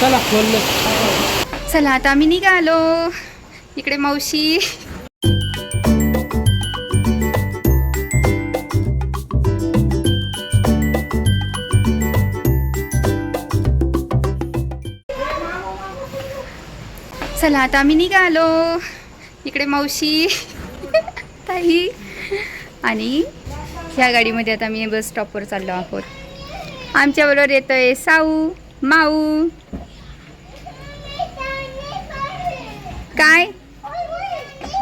चला खोललं चला आता आम्ही निघालो. इकडे मावशी. चला आता आम्ही निघालो. इकडे मावशी. ताई. आणि ह्या गाडीमध्ये आता आम्ही बस स्टॉपवर चाललो आहोत. आमच्याबरोबर येतोय साऊ माऊ. काय?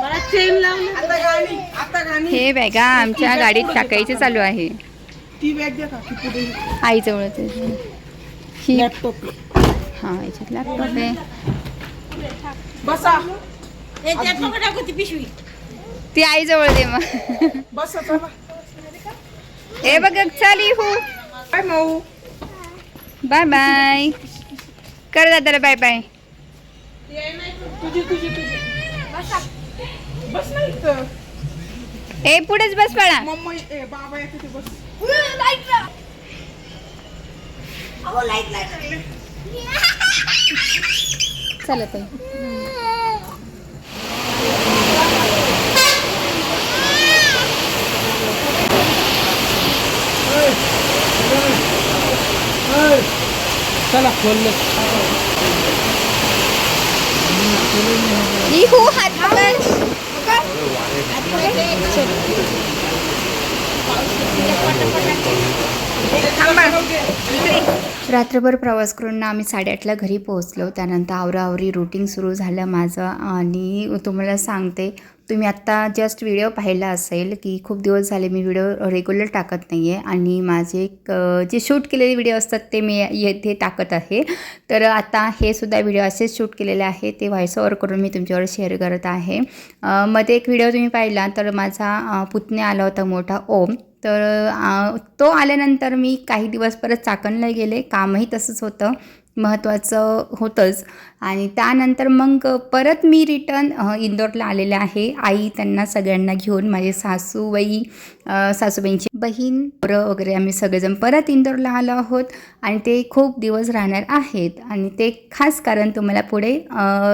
मला चेन लावली. आता गाणी आता गाणी हे बॅगा आमच्या गाडीत टाकायचे चालू आहे. ही लॅपटॉप हा याच्यात लॅपटॉप आहे. बसा. पिशवी. ती आईजवळ दे मग. बसा चला. हे बघ चाली हो काय माऊ. बाय बाय कर दादाला बाय बाय तुझी तुझी तुझी बस ए पुढेच बस पळा मम्मी ए बाबा येते ते बस चला ताई. चला खोललं इहू हात पकड रात्रभर प्रवास करून ना आम्ही साडेआठला घरी पोहोचलो. त्यानंतर आवराआवरी रुटीन सुरू झालं माझं आणि तुम्हाला सांगते तुम्ही आत्ता जस्ट व्हिडिओ पाहिला असेल की खूप दिवस झाले मी व्हिडिओ रेग्युलर टाकत नाही आहे आणि माझे एक, जे शूट केलेले व्हिडिओ असतात ते मी येथे टाकत आहे. तर आता हे सुद्धा व्हिडिओ असेच शूट केलेले आहे. ते व्हॉइस ओवर करून मी तुमच्यावर शेअर करत आहे. मध्ये एक व्हिडिओ तुम्ही पाहिला तर माझा पुतणे आला होता मोठा ओम तर तो आल्यानंतर मी काही दिवस परत चाकणला गेले. कामही तसंच होतं. महत्त्वाचं होतंच. आणि त्यानंतर मग परत मी रिटर्न इंदोरला आलेले आहे. आई त्यांना सगळ्यांना घेऊन माझे सासूबाई सासूबाईंची बहीण पोरं वगैरे आम्ही सगळेजण परत इंदोरला आलो आहोत. आणि ते खूप दिवस राहणार आहेत. आणि ते खास कारण तुम्हाला पुढे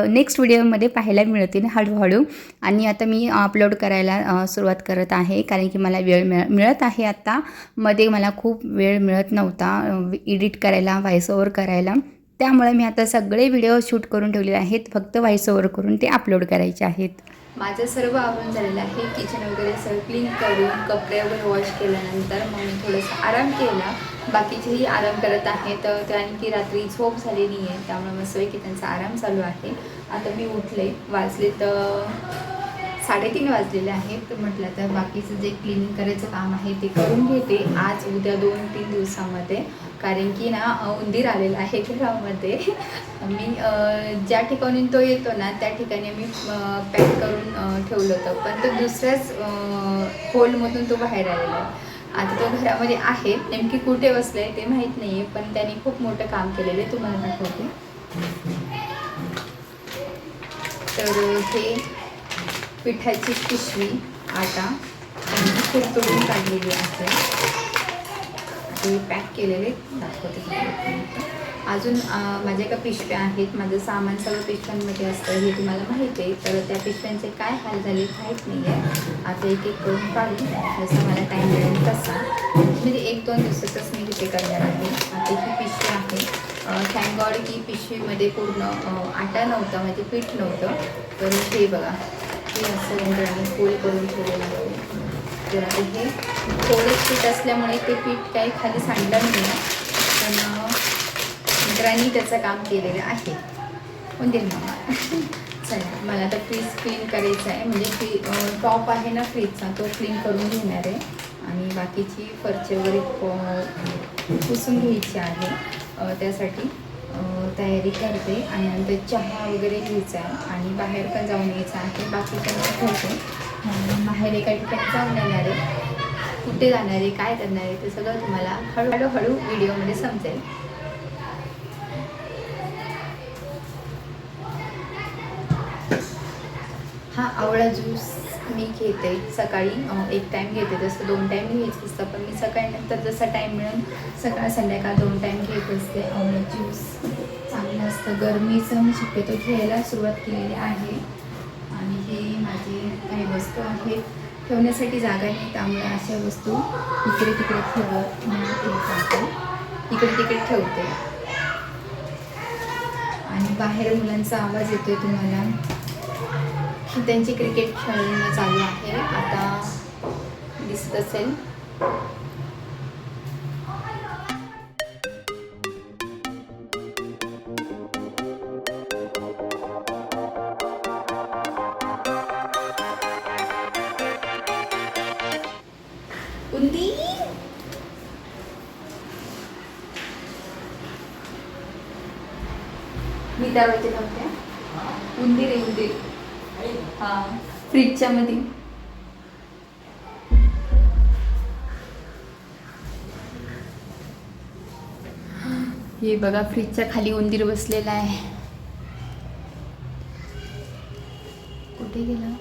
नेक्स्ट व्हिडिओमध्ये पाहायला मिळतील हळूहळू. आणि आता मी अपलोड करायला सुरुवात करत आहे. कारण की मला वेळ मिळ मिळत आहे आत्ता मध्ये मला खूप वेळ मिळत नव्हता एडिट करायला व्हॉइस ओव्हर करायला. त्यामुळे मी आता सगळे व्हिडिओ शूट करून ठेवलेले आहेत. फक्त व्हॉइस ओव्हर करून ते अपलोड करायचे आहेत. माझं सर्व आवरून झालेलं आहे. किचन वगैरे सगळं क्लीन करून कपडे वगैरे वॉश केल्यानंतर मग मी थोडंसं आराम केला. बाकीचेही आराम करत आहेत तर कारण की रात्री झोप झालेली आहे त्यामुळे मस्तपैकी त्यांचा आराम चालू आहे. आता मी उठले. वाजले तर साडेतीन वाजलेले आहेत तर म्हटलं तर बाकीचं जे क्लिनिंग करायचं काम आहे ते करून घेते. आज उद्या दोन तीन दिवसामध्ये कारण की ना उंदीर आलेला आहे घरामध्ये. मी ज्या ठिकाणी तो येतो ना त्या ठिकाणी मी पॅक करून ठेवलं होतं. पण तो दुसऱ्याच होलमधून तो बाहेर आलेला आहे. आता तो घरामध्ये आहे. नेमकी कुठे बसलाय ते माहीत नाही आहे पण त्याने खूप मोठं काम केलेलं आहे. तुम्हाला दाखवते. तर हे पिठाची पिशवी आटा खूप कुरतडून काढलेली आहे. ते पॅक केलेले दाखवते अजून माझ्या एका पिशव्या आहेत माझं सामान सगळं पिशव्यांमध्ये असतं हे तुम्हाला माहिती आहे. तर त्या पिशव्यांचे काय हाल झाले माहीत नाही आहे. आता एक एक करून काढून जसं मला टाईम मिळेल तसा. म्हणजे एक दोन दिवसातच मी तिथे करणार आहे. आता ही पिशवी आहे. थँक गॉड की पिशवीमध्ये पूर्ण आटा नव्हता म्हणजे पीठ नव्हतं. तर हे बघा हे असं यंत्राने फोल करून ठेवलेलं आहे. तर आता हे थोडेच पीठ असल्यामुळे ते पीठ काही खाली सांडलं नाही आहे. पण ड्रायनी मित्रांनी त्याचं काम केलेलं आहे. उंदीर मामा. चला मला आता फ्रीज क्लीन करायचं आहे. म्हणजे फ्री टॉप आहे ना फ्रीजचा तो क्लीन करून घेणार आहे. आणि बाकीची फरचे वगैरे पुसून घ्यायची आहे. त्यासाठी तयारी करते. आणि नंतर चहा वगैरे घ्यायचा आहे. आणि बाहेर पण जाऊन यायचं आहे. बाकी पण ठेवते बाहेर एका ठिकाणी जाऊन येणार आहे. कुठे जाणार आहे काय करणार आहे ते सगळं तुम्हाला हळूहळू हळू व्हिडिओमध्ये समजेल. हा आवळा ज्यूस मी घेते सकाळी. एक टाईम घेते जसं दोन टाईम घ्यायचं असतं पण मी सकाळी नंतर जसा टाईम मिळून सकाळ संध्याकाळ दोन टाईम घेत असते. आवळा ज्यूस चांगलं असतं. गरमीचं मी शक्यतो घ्यायला सुरुवात केलेली आहे. इथे माझे काही वस्तू आहेत. ठेवण्यासाठी जागा नाही त्यामुळे अशा वस्तू इकडे तिकडे ठेवत मी इकडे तिकडे ठेवते. आणि बाहेर मुलांचा आवाज येतोय तुम्हाला. त्यांची क्रिकेट खेळणं चालू आहे. आता दिसत असेल. उंदी मी दरवाजे लावते उंदीर आहे उंदीर हा फ्रीजच्या मध्ये हे बघा फ्रीजच्या खाली उंदीर बसलेला आहे. कुठे गेला?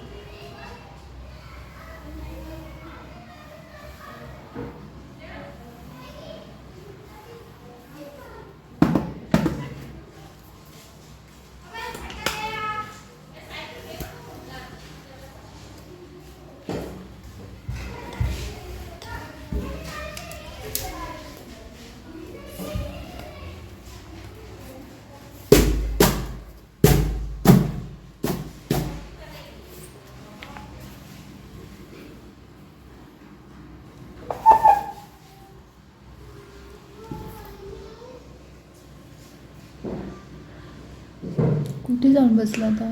कुठे जाऊन बसला आता?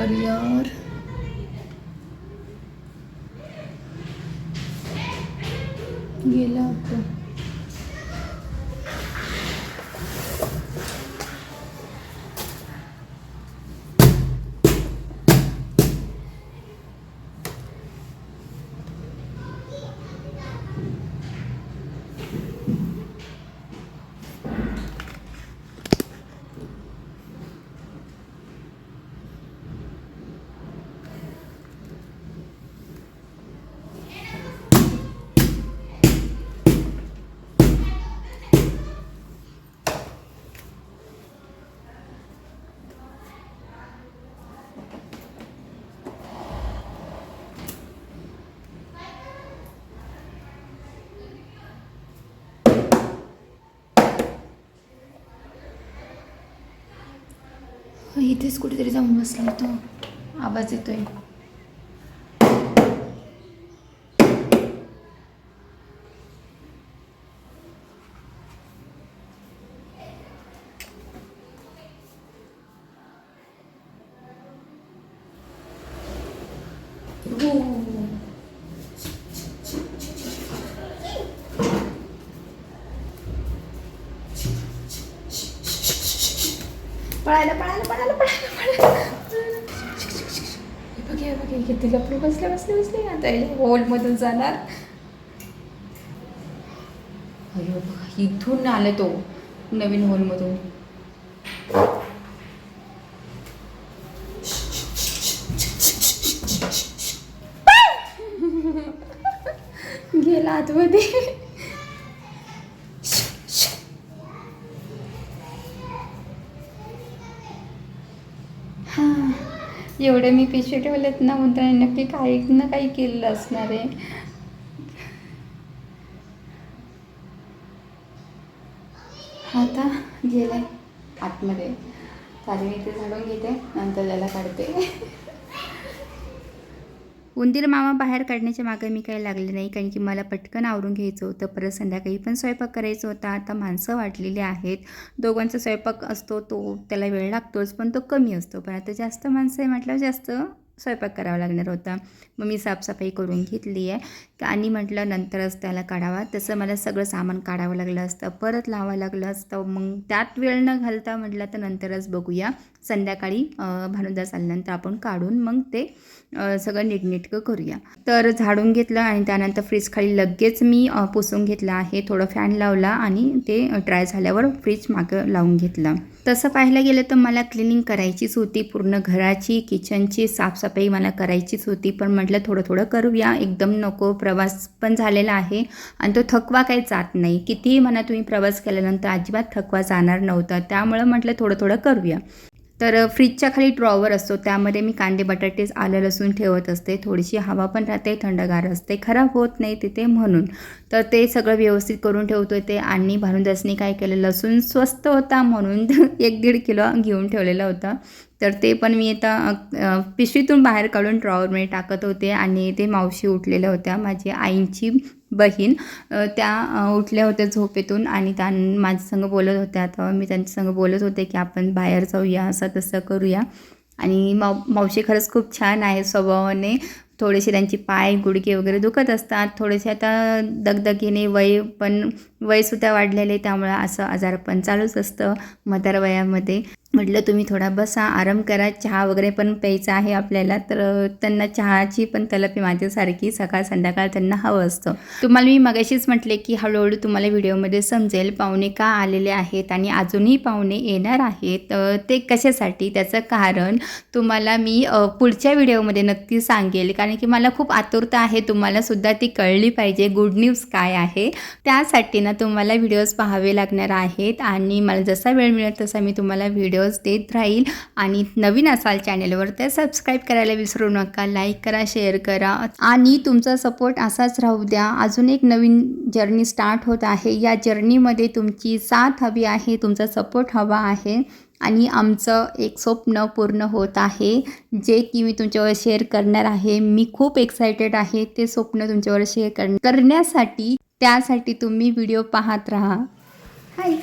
अरे यार. गेला आता. इथेच कुठेतरी जाऊन बसला तो आवाज येतोय Ooh. पळायला पळायला पळायला पळायला हे बघ हे बघ हे किती लपडे बसले बसले बसले आता हे हॉलमधून जाणार. अयो बघा इथून आलं तो नवीन हॉलमधून. गेला आतमध्ये. एवढे मी पिशवे ठेवलेत ना उंदराने नक्की काही ना काही केलेलं असणार आहे. आता गेलाय आतमध्ये. चालेल मी ते झाडून घेते नंतर त्याला काढते. उंदीर मामा बाहेर काढण्याच्या मागे मी काही लागले नाही कारण की मला पटकन आवरून घ्यायचं होतं. परत संध्याकाळी पण स्वयंपाक करायचं होता. आता माणसं वाटलेली आहेत. दोघांचा स्वयंपाक असतो तो त्याला वेळ लागतोच पण तो कमी असतो. पण आता जास्त माणसं आहे म्हटल्यावर जास्त स्वयंपाक करावा लागणार होता. मग मी साफसफाई करून घेतली आहे. आणि म्हटलं नंतरच त्याला काढावा. तसं मला सगळं सामान काढावं लागलं असतं. परत लावावं लागलं असतं. मग त्यात वेळ न घालता म्हटलं तर नंतरच बघूया. संध्याकाळी भानुदास आल्यानंतर आपण काढून मग ते सगळं नीटनेटकं करूया. तर झाडून घेतलं आणि त्यानंतर फ्रीज खाली लगेच मी पुसून घेतलं आहे. थोडं फॅन लावला आणि ते ड्राय झाल्यावर फ्रीज मागं लावून घेतलं. तसं पाहायला गेलं तर मला क्लिनिंग करायचीच होती. पूर्ण घराची किचनची साफसफाई मला करायचीच होती. पण म्हटलं थोडं थोडं करूया. एकदम नको. प्रवास पण झालेला आहे. आणि तो थकवा काही जात नाही. कितीही म्हणा तुम्ही प्रवास केल्यानंतर अजिबात थकवा जाणार नव्हता. त्यामुळं म्हटलं थोडं थोडं करूया. तर फ्रीजच्या खाली ड्रॉवर असतो. त्यामध्ये मी कांदे बटाटेच आलं लसूण ठेवत असते. थोडीशी हवा पण राहते थंडगार असते. खराब होत नाही तिथे म्हणून. तर ते सगळं व्यवस्थित करून ठेवतो ते. आणि भानुदासनी काय केलं? लसूण स्वस्त होता म्हणून एक दीड किलो घेऊन ठेवलेला होता. तर ते पण मी आता पिशवीतून बाहेर काढून ड्रॉवरमध्ये टाकत होते आणि ते मावशी उठलेल्या होत्या माझी आईंची बहीण. त्या उठल्या होत्या झोपेतून आणि त्या माझ्यासंग बोलत होत्या. तर मी त्यांच्या संग बोलत होते की आपण बाहेर जाऊया असं तसं करूया. आणि माव मावशी खरंच खूप छान आहे स्वभावाने. थोडेसे त्यांचे पाय गुडघे वगैरे दुखत असतात. थोडेसे आता दगदगीने वय पण वयसुद्धा वाढलेले त्यामुळं असं आजारपण चालूच असतं म्हातार वयामध्ये म्हटलं तुम्ही थोडा बसा आराम करा चहा वगैरे पण प्यायचा आहे आपल्याला तर त्यांना चहाची पण तलप आहे माझ्यासारखी सकाळ संध्याकाळ त्यांना हवं असतं. तुम्हाला मी मगाशीच म्हटले की हळूहळू तुम्हाला व्हिडिओमध्ये समजेल पाहुणे का आलेले आहेत आणि अजूनही पाहुणे येणार आहेत ते कशासाठी? त्याचं कारण तुम्हाला मी पुढच्या व्हिडिओमध्ये नक्की सांगेल कारण की मला खूप आतुरता आहे तुम्हाला सुद्धा ती कळली पाहिजे गुड न्यूज काय आहे? त्यासाठी ना तुम्हाला व्हिडिओज पाहावे लागणार आहेत आणि मला जसा वेळ मिळेल तसा मी तुम्हाला व्हिडिओज देत राहील. आणि नवीन असाल चॅनलवर तर सबस्क्राईब करायला विसरू नका लाईक करा शेअर करा. आणि तुमचा सपोर्ट असाच राहू द्या. अजून एक नवीन जर्नी स्टार्ट होत आहे. या जर्नीमध्ये तुमची साथ हवी आहे तुमचा सपोर्ट हवा आहे. आणि आमचं एक स्वप्न पूर्ण होत आहे. जे की मी तुमच्यावर शेअर करणार आहे. मी खूप एक्सायटेड आहे. ते स्वप्न तुमच्यावर शेअर कर करण्यासाठी त्यासाठी तुम्ही व्हिडिओ पाहत राहा. हाय.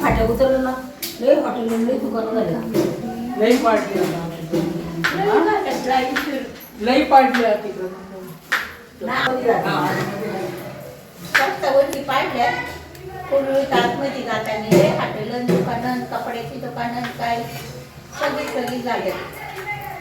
फाट्या उतरलं ना लय हॉटेल लय दुकान झालं. लई पाडली लई पाडली आहे तिकडं स्वस्तावरती पाडल्या पूर्वी आतमध्ये जाताना लय हॉटेल दुकानं कपड्याची दुकानं काय? सगळी सगळी झाले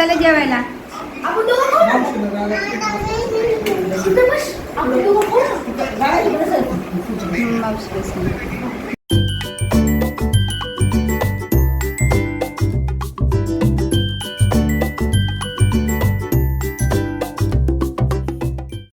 चला जेवायला मावशी.